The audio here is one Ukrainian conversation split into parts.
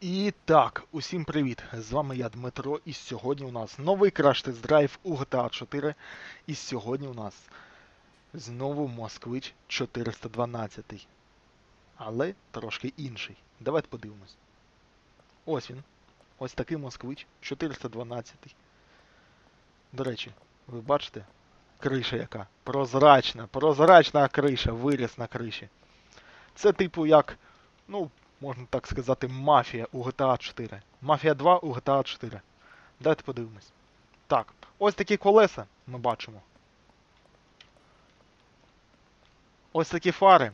І так, усім привіт! З вами я Дмитро, і сьогодні у нас новий краш тест драйв у GTA 4. І сьогодні у нас знову Москвич 412. Але трошки інший. Давайте подивимось. Ось він. Ось такий Москвич 412. До речі, ви бачите? Криша яка? Прозрачна, прозрачна криша, виріс на криші. Це типу як, ну, можна так сказати, мафія у GTA 4. Мафія 2 у GTA 4. Давайте подивимось. Так, ось такі колеса ми бачимо. Ось такі фари.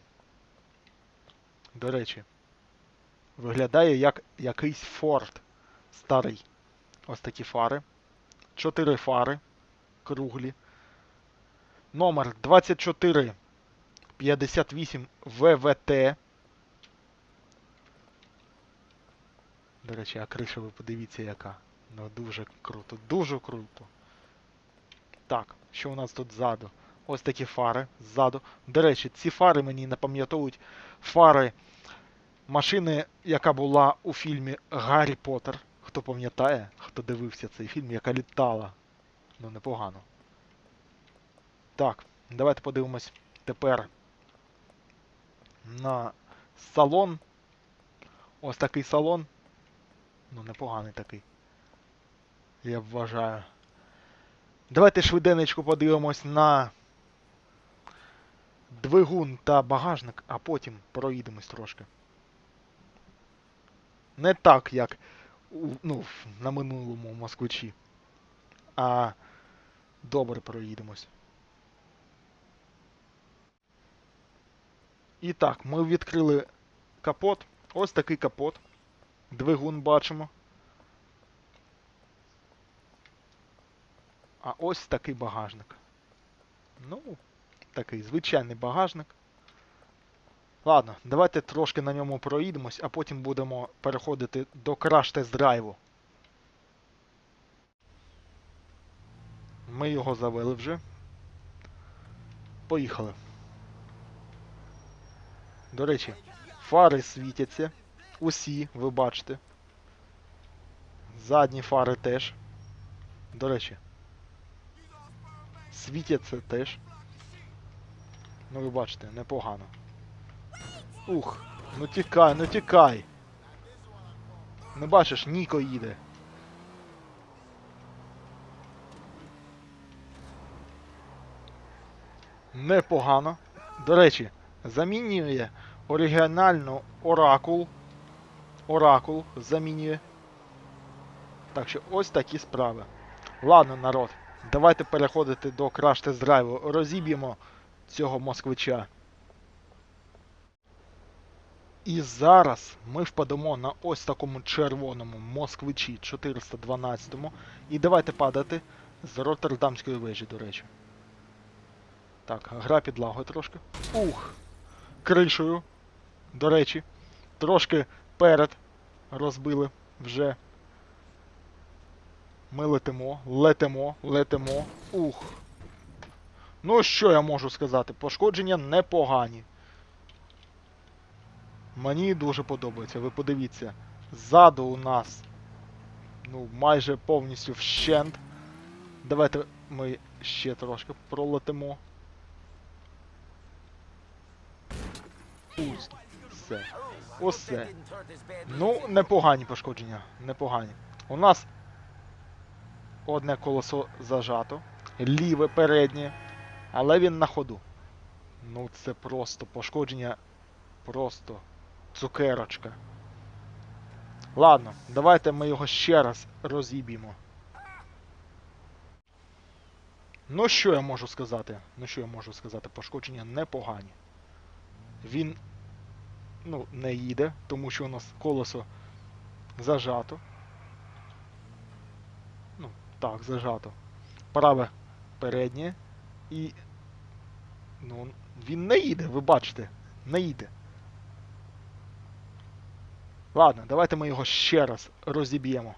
До речі, виглядає як якийсь Форд старий. Ось такі фари. Чотири фари круглі. Номер 2458 ВВТ. До речі, а криша ви подивіться яка. Ну дуже круто, дуже круто. Так, що у нас тут ззаду? Ось такі фари ззаду. До речі, ці фари мені напам'ятовують фари машини, яка була у фільмі Гаррі Поттер. Хто пам'ятає, хто дивився цей фільм, яка літала. Ну, непогано. Так, давайте подивимось тепер на салон. Ось такий салон. Ну, непоганий такий. Я вважаю. Давайте швиденечко подивимось на двигун та багажник, а потім проїдемось трошки. Не так, як ну, на минулому москвичі. А добре проїдемось. І так, ми відкрили капот. Ось такий капот. Двигун бачимо. А ось такий багажник. Ну, такий звичайний багажник. Ладно, давайте трошки на ньому проїдемось, а потім будемо переходити до краш-тест-драйву. Ми його завели вже. Поїхали. До речі, фари світяться. Усі, ви бачите. Задні фари теж. До речі. Світяться теж. Ну ви бачите, непогано. Ух, ну тікай, ну тікай. Не бачиш, Ніко їде. Непогано. До речі, замінює оригінальну Оракул. Оракул замінює. Так що ось такі справи. Ладно, народ, давайте переходити до краш тест драйву. Розіб'ємо цього москвича. І зараз ми впадемо на ось такому червоному москвичі 412. І давайте падати з Роттердамської вежі, до речі. Так, гра підлагою трошки. Ух! Кришею. До речі, трошки перед розбили вже. Ми летимо, летимо, летимо. Ух. Ну, що я можу сказати? Пошкодження непогані. Мені дуже подобається. Ви подивіться. Ззаду у нас. Ну, майже повністю вщент. Давайте ми ще трошки пролетимо. Уст. Все. Усе. Ну, непогані пошкодження. Непогані. У нас одне колесо зажато. Ліве переднє. Але він на ходу. Ну, це просто пошкодження. Просто цукерочка. Ладно, давайте ми його ще раз розіб'ємо. Ну, що я можу сказати? Ну, що я можу сказати? Пошкодження непогані. Він ну, не їде, тому що у нас колесо зажато. Ну, так, зажато. Праве переднє. І. Ну, він не їде, ви бачите. Не їде. Ладно, давайте ми його ще раз розіб'ємо.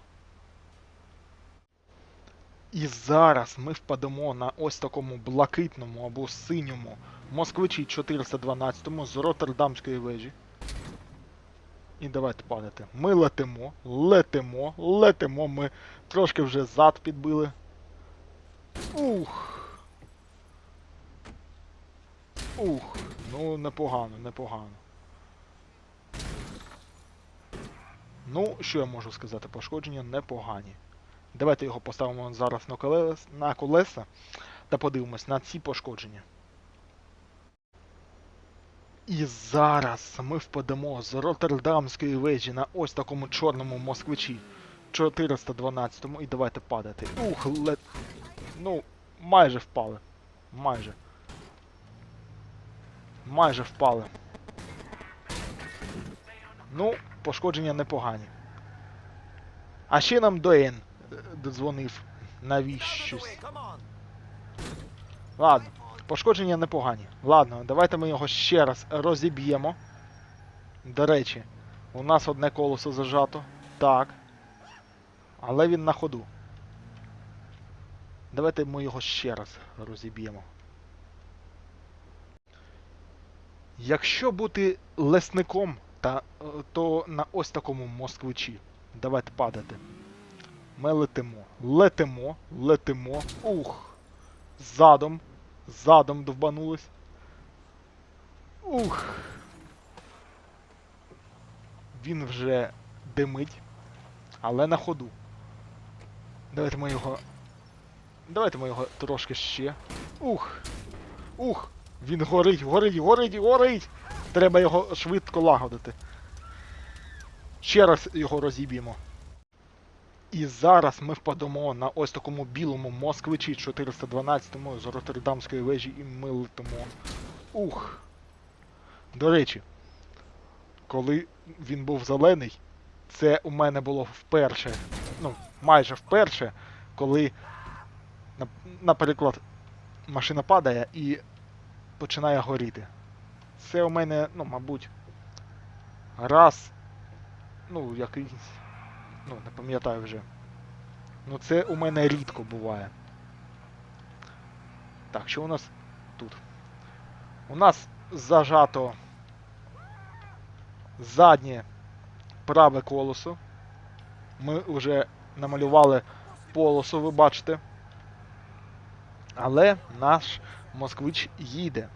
І зараз ми впадемо на ось такому блакитному або синьому москвичі 412 з Роттердамської вежі. І давайте падати. Ми летимо, летимо, летимо. Ми трошки вже зад підбили. Ух. Ух. Ну, непогано, непогано. Ну, що я можу сказати? Пошкодження непогані. Давайте його поставимо зараз на колеса та подивимось на ці пошкодження. І зараз ми впадемо з Роттердамської вежі на ось такому чорному москвичі 412-му і давайте падати. Ух, лед... Ну, майже впали. Майже. Майже впали. Ну, пошкодження непогані. А ще нам Доен е, додзвонив навіщось. Ладно, пошкодження непогані. Ладно, давайте ми його ще раз розіб'ємо. До речі, у нас одне колесо зажато. Так. Але він на ходу. Давайте ми його ще раз розіб'ємо. Якщо бути лесником, та, то на ось такому москвичі. Давайте падати. Ми летимо. Летимо, летимо. Ух. Задом. Задом довбанулись. Ух. Він вже димить, але на ходу. Давайте ми його. Давайте ми його трошки ще. Ух! Ух! Він горить, горить, горить, горить! Треба його швидко лагодити. Ще раз його розіб'ємо. І зараз ми впадемо на ось такому білому москвичі 412 з Роттердамської вежі і ми летимо. Ух. До речі, коли він був зелений, це у мене було вперше, ну, майже вперше, коли, наприклад, машина падає і починає горіти. Це у мене, ну, мабуть, раз, ну, якийсь, ну, не пам'ятаю вже. Ну, це у мене рідко буває. Так, що у нас тут? У нас зажато заднє праве колесо. Ми вже намалювали полосу, ви бачите. Але наш москвич їде.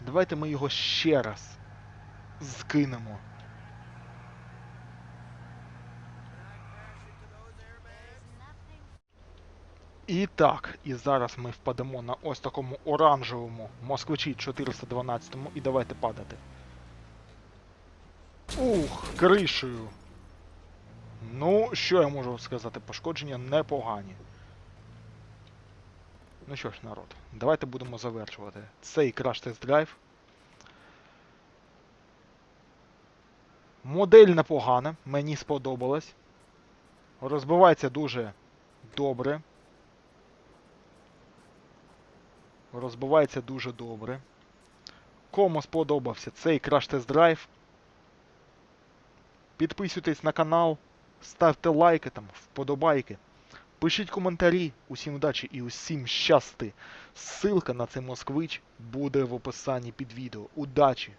Давайте ми його ще раз скинемо. І так, і зараз ми впадемо на ось такому оранжевому москвичі 412 і давайте падати. Ух, кришею. Ну, що я можу сказати? Пошкодження непогані. Ну що ж, народ, давайте будемо завершувати цей краш тест драйв. Модель непогана, мені сподобалась. Розбивається дуже добре. Розбивається дуже добре. Кому сподобався цей краш тест драйв, підписуйтесь на канал, ставте лайки там, вподобайки. Пишіть коментарі, усім удачі і усім щасти. Ссылка на цей москвич буде в описанні під відео. Удачі!